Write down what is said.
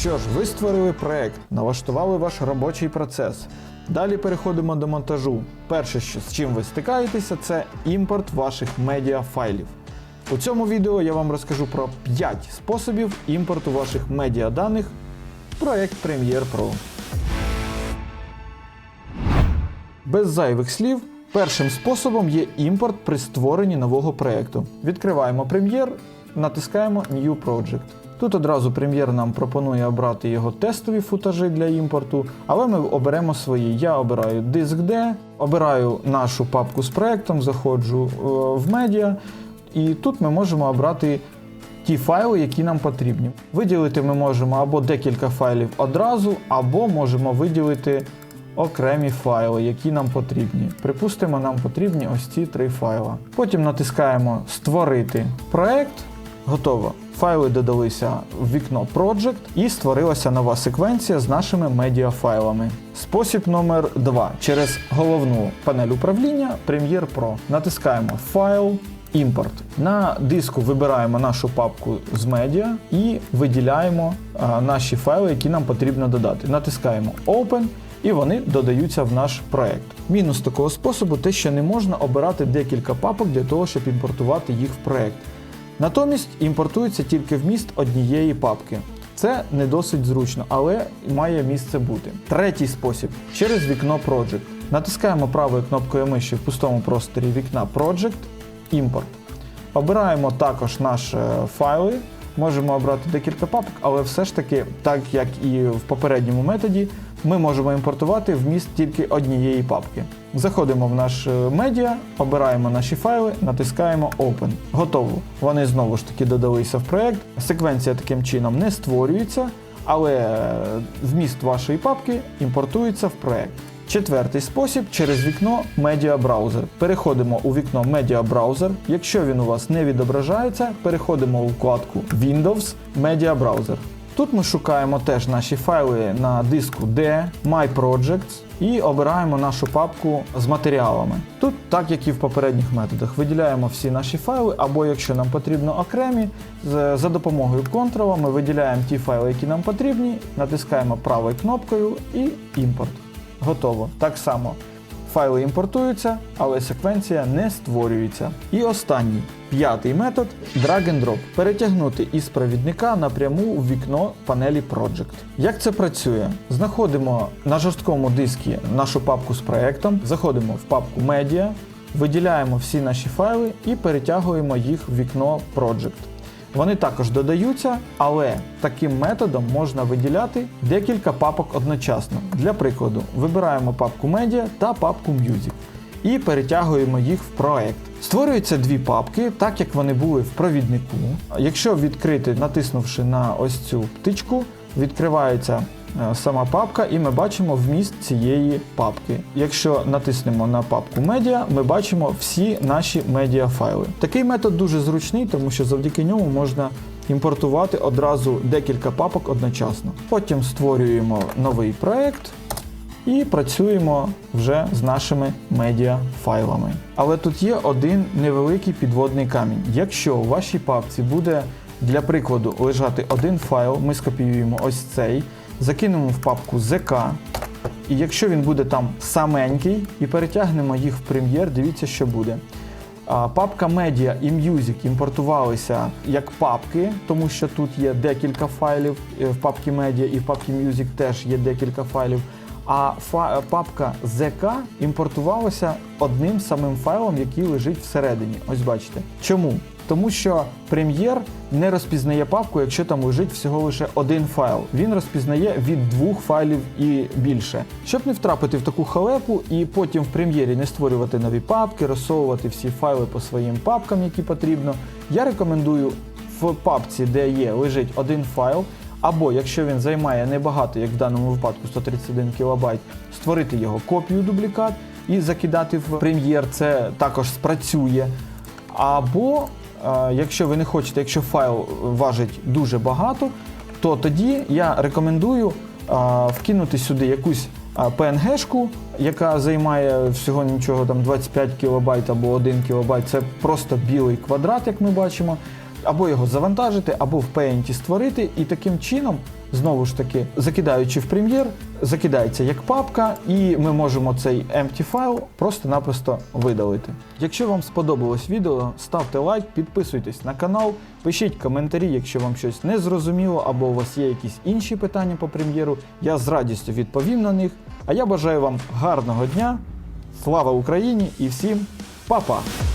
Що ж, ви створили проект, налаштували ваш робочий процес. Далі переходимо до монтажу. Перше, що з чим ви стикаєтеся, це імпорт ваших медіафайлів. У цьому відео я вам розкажу про 5 способів імпорту ваших медіаданих в проект Premiere Pro. Без зайвих слів, першим способом є імпорт при створенні нового проєкту. Відкриваємо Premiere, натискаємо New Project. Тут одразу Premiere нам пропонує обрати його тестові футажі для імпорту, але ми оберемо свої. Я обираю диск D, обираю нашу папку з проєктом, заходжу е, в медіа, і тут ми можемо обрати ті файли, які нам потрібні. Виділити ми можемо або декілька файлів одразу, або можемо виділити окремі файли, які нам потрібні. Припустимо, нам потрібні ось ці три файла. Потім натискаємо Створити проект. Готово. Файли додалися в вікно Project і створилася нова секвенція з нашими медіафайлами. Спосіб номер 2. Через головну панель управління Premiere Pro. Натискаємо Файл, Імпорт. На диску вибираємо нашу папку з медіа і виділяємо а, наші файли, які нам потрібно додати. Натискаємо Open і вони додаються в наш проект. Мінус такого способу те, що не можна обирати декілька папок для того, щоб імпортувати їх в проект. Натомість імпортується тільки вміст однієї папки. Це не досить зручно, але має місце бути. Третій спосіб через вікно Project. Натискаємо правою кнопкою миші в пустому просторі вікна Project, імпорт. Обираємо також наші файли. Можемо обрати декілька папок, але все ж таки, так як і в попередньому методі, ми можемо імпортувати вміст тільки однієї папки. Заходимо в наш е, медіа, обираємо наші файли, натискаємо Open. Готово. Вони знову ж таки додалися в проект. Секвенція таким чином не створюється, але е, вміст вашої папки імпортується в проект. Четвертий спосіб через вікно Media Browser. Переходимо у вікно Media Browser. Якщо він у вас не відображається, переходимо у вкладку Windows Media Browser. Тут ми шукаємо теж наші файли на диску D, My Projects і обираємо нашу папку з матеріалами. Тут, так як і в попередніх методах, виділяємо всі наші файли, або якщо нам потрібно окремі, за допомогою контрола ми виділяємо ті файли, які нам потрібні, натискаємо правою кнопкою і імпорт. Готово. Так само. Файли імпортуються, але секвенція не створюється. І останній, п'ятий метод drag and drop. Перетягнути із провідника напряму у вікно панелі Project. Як це працює? Знаходимо на жорсткому диску нашу папку з проектом, заходимо в папку Media, виділяємо всі наші файли і перетягуємо їх в вікно Project. Вони також додаються, але таким методом можна виділяти декілька папок одночасно. Для прикладу, вибираємо папку Media та папку Music і перетягуємо їх в проект. Створюються дві папки, так як вони були в провіднику. Якщо відкрити, натиснувши на ось цю птичку, відкривається сама папка, і ми бачимо вміст цієї папки. Якщо натиснемо на папку медіа, ми бачимо всі наші медіафайли. Такий метод дуже зручний, тому що завдяки ньому можна імпортувати одразу декілька папок одночасно. Потім створюємо новий проект. І працюємо вже з нашими медіафайлами. Але тут є один невеликий підводний камінь. Якщо у вашій папці буде для прикладу лежати один файл, ми скопіюємо ось цей, закинемо в папку ZK, і якщо він буде там саменький і перетягнемо їх в прем'єр, дивіться, що буде. Папка Media і Music імпортувалися як папки, тому що тут є декілька файлів е, в папці Media і в папці Music теж є декілька файлів. А фа- папка ZK імпортувалася одним самим файлом, який лежить всередині. Ось бачите. Чому? Тому що прем'єр не розпізнає папку, якщо там лежить всього лише один файл. Він розпізнає від двох файлів і більше. Щоб не втрапити в таку халепу і потім в прем'єрі не створювати нові папки, розсовувати всі файли по своїм папкам, які потрібно, я рекомендую в папці, де є лежить один файл, або якщо він займає небагато, як в даному випадку 131 кБ, створити його копію дублікат і закидати в прем'єр, це також спрацює. Або якщо ви не хочете, якщо файл важить дуже багато, то тоді я рекомендую вкинути сюди якусь PNG-шку, яка займає всього нічого там 25 кБ або 1 кБ. Це просто білий квадрат, як ми бачимо. Або його завантажити, або в Paint створити, і таким чином, знову ж таки, закидаючи в прем'єр, закидається як папка, і ми можемо цей empty файл просто-напросто видалити. Якщо вам сподобалось відео, ставте лайк, підписуйтесь на канал, пишіть коментарі, якщо вам щось не зрозуміло, або у вас є якісь інші питання по прем'єру. Я з радістю відповім на них. А я бажаю вам гарного дня, слава Україні і всім па-па!